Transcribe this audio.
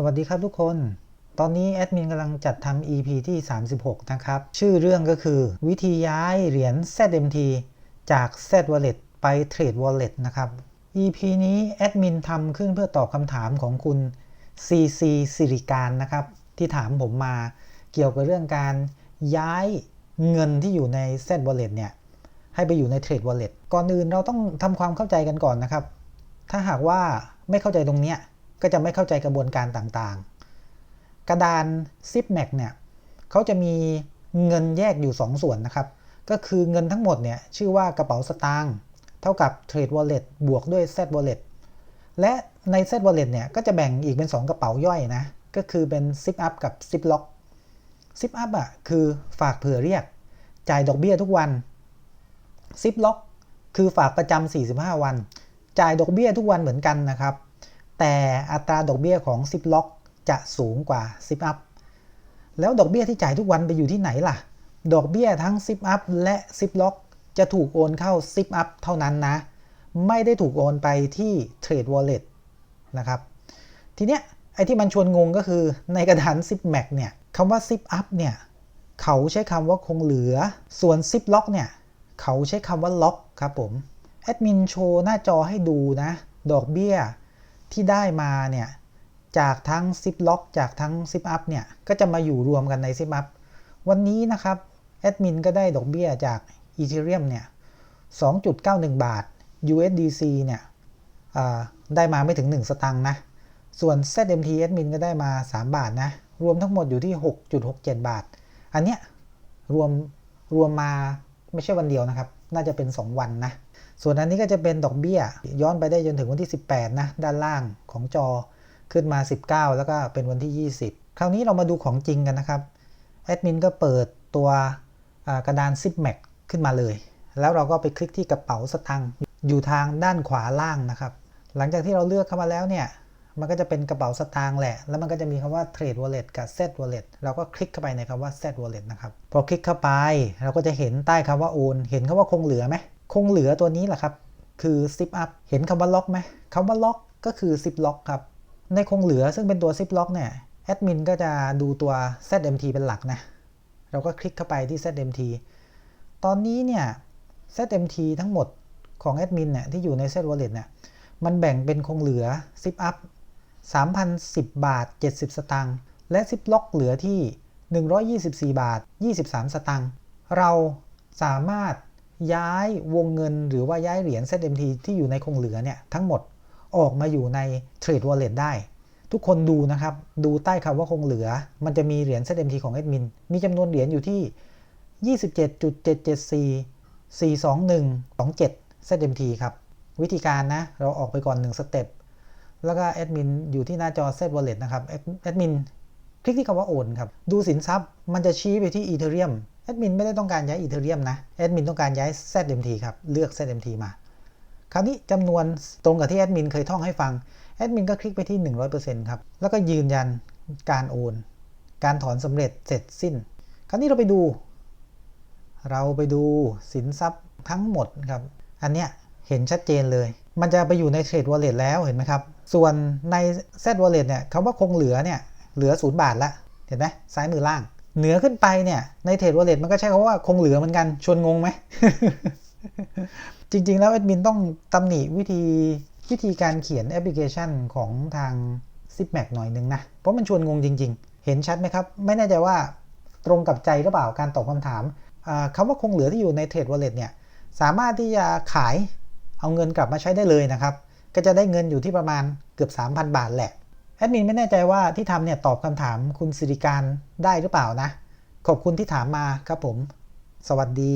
สวัสดีครับทุกคน ตอนนี้แอดมินกำลังจัดทำ EP ที่ 36 นะครับ ชื่อเรื่องก็คือวิธีย้ายเหรียญ ZMT จาก Z Wallet ไป Trade Wallet นะครับ EP นี้แอดมินทำขึ้นเพื่อตอบคำถามของคุณ CC สิริการนะครับ ที่ถามผมมาเกี่ยวกับเรื่องการย้ายเงินที่อยู่ใน Z Wallet เนี่ย ให้ไปอยู่ใน Trade Wallet ก่อนอื่นเราต้องทำความเข้าใจกันก่อนนะครับ ถ้าหากว่าไม่เข้าใจตรงเนี้ย ก็จะไม่เข้าใจกระบวนการต่างๆ กระดาน Zipmac เนี่ยเขาจะมีเงินแยกอยู่ 2 ส่วนนะครับ ก็คือเงินทั้งหมดเนี่ยชื่อว่ากระเป๋าสตางค์เท่ากับ Trade Wallet บวกด้วย Z Wallet และใน Z Wallet เนี่ยก็จะแบ่งอีกเป็น 2 กระเป๋าย่อยนะ ก็คือเป็น Zip Up กับ Zip Lock Zip Up อะคือฝากเผื่อเรียก จ่ายดอกเบี้ยทุกวัน Zip Lock คือฝากประจำ45 วัน จ่ายดอกเบี้ยทุกวันเหมือนกันนะครับ แต่อัตราดอกเบี้ยของ Zip Lock จะสูงกว่า Zip Up แล้วดอกเบี้ยที่จ่ายทุกวันไปอยู่ที่ไหนล่ะ ดอกเบี้ยทั้ง Zip Up และ Zip Lock จะถูกโอนเข้า Zip Up เท่านั้นนะ ไม่ได้ถูกโอนไปที่ Trade Wallet นะครับ ทีเนี้ยไอ้ที่มันชวนงงก็คือในกระดาน Zip Mac เนี่ยคำว่า Zip Up เนี่ย เขาใช้คำว่าคงเหลือ ส่วน Zip Lock เนี่ย เขาใช้คำว่าล็อกครับผม แอดมินโชว์หน้าจอให้ดูนะ ดอกเบี้ย ที่ได้มาเนี่ยจากทั้ง Zip Lock จากทั้ง Zip Up เนี่ยก็จะมาอยู่รวมกันใน Zip Up วันนี้นะครับแอดมินก็ได้ดอกเบี้ยจาก Ethereum เนี่ย 2.91 บาท USDC เนี่ยได้มาไม่ถึง 1 สตังค์นะ ส่วน ZMT แอดมินก็ได้มา 3 บาทนะ รวมทั้งหมดอยู่ที่ 6.67 บาท อันเนี้ยรวมรวมมาไม่ใช่วันเดียวนะครับ น่าจะเป็น 2 วันนะ ส่วนอันนี้ก็จะเป็นดอกเบี้ย ย้อนไปได้จนถึงวันที่ 18 นะ ด้านล่างของจอขึ้นมา 19 แล้วก็เป็นวันที่ 20 คราวนี้เรามาดูของจริงกันนะครับ แอดมินก็เปิดตัวกระดาน Zip Mac ขึ้นมาเลย แล้วเราก็ไปคลิกที่กระเป๋าสตางค์อยู่ทางด้านขวาล่างนะครับ หลังจากที่เราเลือกเข้ามาแล้วเนี่ย มันก็จะเป็นกระเป๋าสตางค์แหละ แล้วมันก็จะมีคำว่า Trade Wallet กับ Z Wallet เราก็คลิกเข้าไปในคำว่า Z Wallet นะครับ พอคลิกเข้าไป เราก็จะเห็นใต้คำว่าโอน เห็นคำว่าคงเหลือไหม คงเหลือตัวนี้แหละครับ คือ Zip Up เห็นคำว่าล็อกไหมคำว่าล็อกก็คือ Zip Lock ครับ ในคงเหลือซึ่งเป็นตัว Zip Lock เนี่ยแอดมินก็จะดูตัว ZMT เป็นหลักนะ เราก็คลิกเข้าไปที่ ZMT ตอนนี้เนี่ย ZMT ทั้งหมดของแอดมินเนี่ยที่อยู่ใน Z Wallet เนี่ย มันแบ่งเป็นคงเหลือ Zip Up 3,010 บาท 70 สตางค์ และ Zip Lock เหลือที่ 124 บาท 23 สตางค์ เราสามารถย้ายวงเงินหรือว่าย้ายเหรียญ ZMT ที่อยู่ในคงเหลือเนี่ยทั้งหมดออกมาอยู่ใน Trade Wallet ได้ ทุกคนดูนะครับ ดูใต้คำว่าคงเหลือ มันจะมีเหรียญ ZMT ของแอดมินมีจำนวนเหรียญอยู่ที่ 27.774 42127 ZMT ครับ วิธีการนะ เราออกไปก่อน 1 สเต็ป แล้วก็แอดมินอยู่ที่หน้าจอ Z Wallet นะครับแอดมินคลิกที่คำว่าโอนครับดูสินทรัพย์มันจะชี้ไปที่ Ethereum แอดมินไม่ได้ต้องการย้าย Ethereum นะแอดมินต้องการย้าย ZMT ครับเลือก ZMT มา คราวนี้จำนวนตรงกับที่แอดมินเคยท่องให้ฟังแอดมินก็คลิกไปที่ 100%ครับแล้วก็ยืนยันการโอน การถอนสำเร็จเสร็จสิ้น คราวนี้เราไปดู เราไปดูสินทรัพย์ทั้งหมดครับอันเนี้ยเห็นชัดเจนเลย มันจะไปอยู่ใน Trade Wallet แล้วเห็นไหมครับ ส่วนใน Z Wallet เนี่ยคำว่าคงเหลือเนี่ยเหลือ 0 บาทละเห็นไหมซ้ายมือล่าง เหนือขึ้นไปเนี่ยใน Trade Wallet มันก็ใช้คำว่าคงเหลือเหมือนกันชวนงงไหม จริง ๆ แล้วแอดมินต้องตำหนิวิธีวิธีการเขียนแอปพลิเคชันของทาง Zipmac หน่อยนึงนะ เพราะมันชวนงงจริง ๆ เห็นชัดไหมครับ ไม่แน่ใจว่าตรงกับใจหรือเปล่าการตอบคำถามคำว่าคงเหลือที่อยู่ใน Trade Wallet เนี่ยสามารถที่จะขายเอาเงินกลับมาใช้ได้เลยนะครับ ก็จะได้เงินอยู่ที่ประมาณเกือบ 3,000 บาทแหละ แอดมินไม่แน่ใจว่าที่ทำเนี่ยตอบคำถามคุณสิริการได้หรือเปล่านะ ขอบคุณที่ถามมาครับผม สวัสดี